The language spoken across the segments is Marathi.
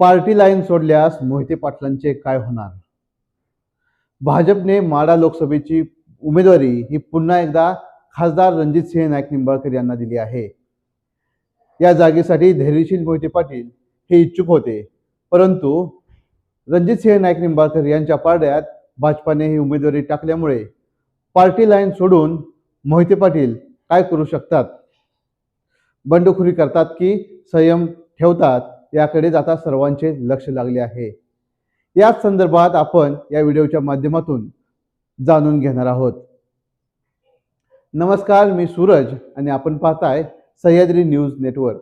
पार्टी लाईन सोडल्यास मोहिते पाटलांचे काय होणार? भाजपने माडा लोकसभेची उमेदवारी ही पुन्हा एकदा खासदार रणजित सिंह नाईक निंबाळकर यांना दिली आहे. या जागेसाठी धैर्यशील मोहिते पाटील हे इच्छुक होते. परंतु रणजित सिंह नाईक निंबाळकर यांच्या पारड्यात भाजपाने ही उमेदवारी टाकल्यामुळे पार्टी लाईन सोडून मोहिते पाटील काय करू शकतात? बंडखोरी करतात की संयम ठेवतात? याकडेच आता सर्वांचे लक्ष लागले आहे. याच संदर्भात आपण या व्हिडिओच्या माध्यमातून जाणून घेणार आहोत. नमस्कार मी सूरज आणि आपण पाहताय सह्याद्री न्यूज नेटवर्क.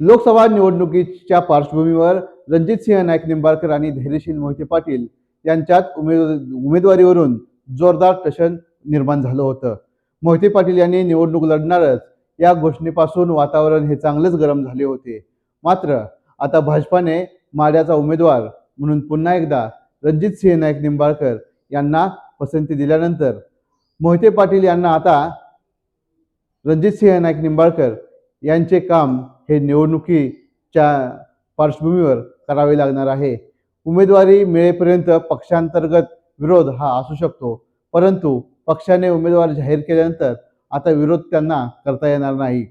लोकसभा निवडणुकीच्या पार्श्वभूमीवर रणजित सिंह नाईक निंबाळकर आणि धैर्यशील मोहिते पाटील यांच्यात उमेद उमेदवारीवरून जोरदार टशन निर्माण झालं होतं. मोहिते पाटील यांनी निवडणूक लढणारच या घोषणेपासून वातावरण हे चांगलेच गरम झाले होते. मात्र आता भाजपाने माड्याचा उमेदवार म्हणून पुन्हा एकदा रणजित सिंह नाईक निंबाळकर यांना पसंती दिल्यानंतर मोहिते पाटील यांना आता रणजित सिंह नाईक निंबाळकर यांचे काम हे निवडणुकीच्या पार्श्वभूमीवर करावे लागणार आहे. उमेदवारी मिळेपर्यंत पक्षांतर्गत विरोध हा असू शकतो परंतु पक्षाने उमेदवार जाहीर केल्यानंतर आता विरोध त्यांना करता येणार नाही.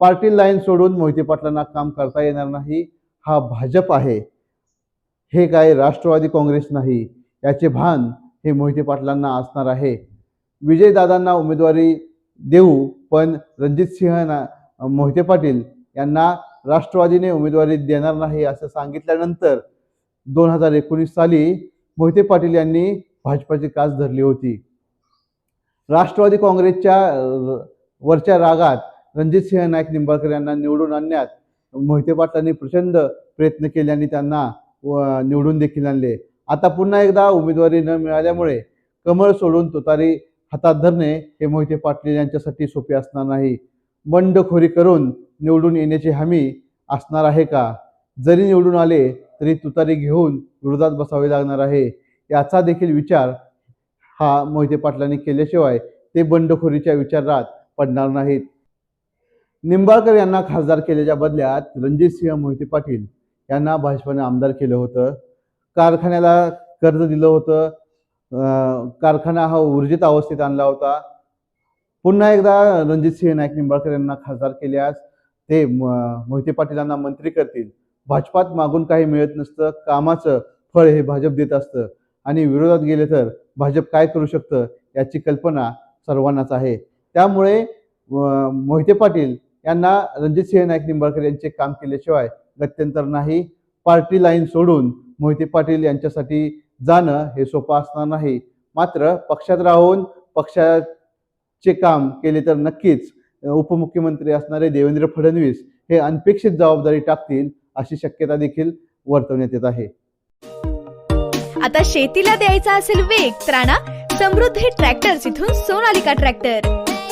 पार्टी लाईन सोडून मोहिते पाटलांना काम करता येणार नाही. हा भाजप आहे. हे काय राष्ट्रवादी काँग्रेस नाही. याचे भान हे मोहिते पाटलांना असणार आहे. विजयदादांना उमेदवारी देऊ पण रणजितसिंह ना मोहिते पाटील यांना राष्ट्रवादीने उमेदवारी देणार नाही असं सांगितल्यानंतर दोन हजार एकोणीस साली मोहिते पाटील यांनी भाजपाची कास धरली होती. राष्ट्रवादी काँग्रेसच्या वरच्या रागात रणजितसिंह नाईक निंबाळकर यांना निवडून आणण्यात मोहिते पाटलांनी प्रचंड प्रयत्न केले आणि त्यांना व- निवडून देखील आणले. आता पुन्हा एकदा उमेदवारी न मिळाल्यामुळे कमळ सोडून तुतारी हातात धरणे हे मोहिते पाटील यांच्यासाठी सोपे असणार नाही. बंडखोरी करून निवडून येण्याची हमी असणार आहे का? जरी निवडून आले तरी तुतारी घेऊन विरोधात बसावे लागणार आहे. याचा देखील विचार हा मोहिते पाटलांनी केल्याशिवाय ते बंडखोरीच्या विचारात पडणार नाहीत. निंबाळकर यांना खासदार केल्याच्या बदल्यात रणजितसिंह मोहिते पाटील यांना भाजपाने आमदार केलं होतं. कारखान्याला कर्ज दिलं होतं. कारखाना हा ऊर्जित अवस्थेत आणला होता. पुन्हा एकदा रणजितसिंह नाईक निंबाळकर यांना खासदार केल्यास ते म- मोहिते पाटीलांना मंत्री करतील. भाजपात मागून काही मिळत नसतं. कामाचं फळ हे भाजप देत असतं. आणि विरोधात गेले तर भाजप काय करू शकतं याची कल्पना सर्वांनाच आहे. त्यामुळे मोहिते पाटील यांना रणजितसिंह नाईक निंबाळकर यांचे काम केल्याशिवाय गत्यंतर नाही. पार्टी लाईन सोडून मोहिते पाटील यांच्यासाठी जाणं हे सोपं असणार नाही. मात्र पक्षात राहून पक्षाचे काम केले तर नक्कीच उपमुख्यमंत्री असणारे देवेंद्र फडणवीस हे अनपेक्षित जबाबदारी टाकतील अशी शक्यता देखील वर्तवण्यात येत आहे. आता शेतीला द्यायचा असेल वेग तर समृद्धी ट्रॅक्टर इथून सोनालिका ट्रॅक्टर.